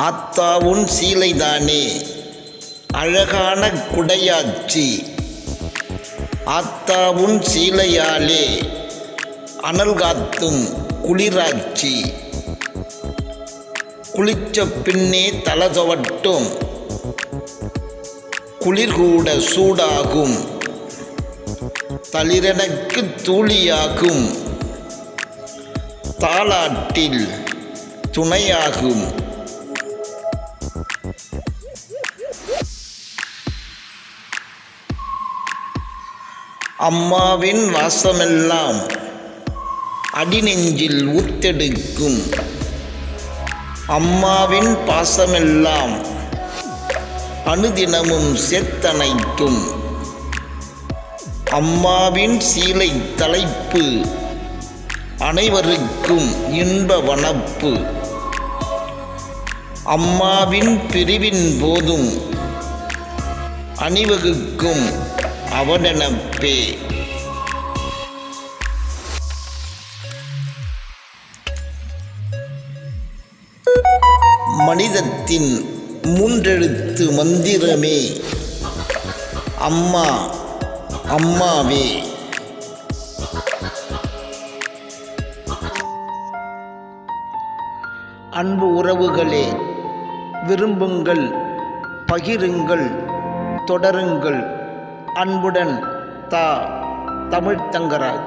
ஆத்தாவுன் சீலைதானே? அழகான குடையாச்சி. ஆத்தாவுன் சீலையாலே அனல் காத்தும் குளிராச்சி. குளிச்ச பின்னே தலை குளிர்கூட சூடாகும். தளிரனுக்கு தூளியாகும். தாலாட்டில் துணையாகும். அம்மாவின் வாசமெல்லாம் அடிநெஞ்சில் ஊத்தெடுக்கும். அம்மாவின் பாசமெல்லாம் அணுதினமும் செத்தனைக்கும் அம்மாவின் சீலை தலைப்பு அனைவருக்கும் இன்ப வனப்பு. அம்மாவின் பிரிவின் போதும் அணிவகுக்கும் அவனெனப்பே மனிதத்தின் மூன்றெழுத்து மந்திரமே. அம்மா அம்மாவே. அன்பு உறவுகளே விரும்புங்கள் பகிருங்கள் தொடருங்கள். அன்புடன் தா தமிழ்த்தங்கராஜ்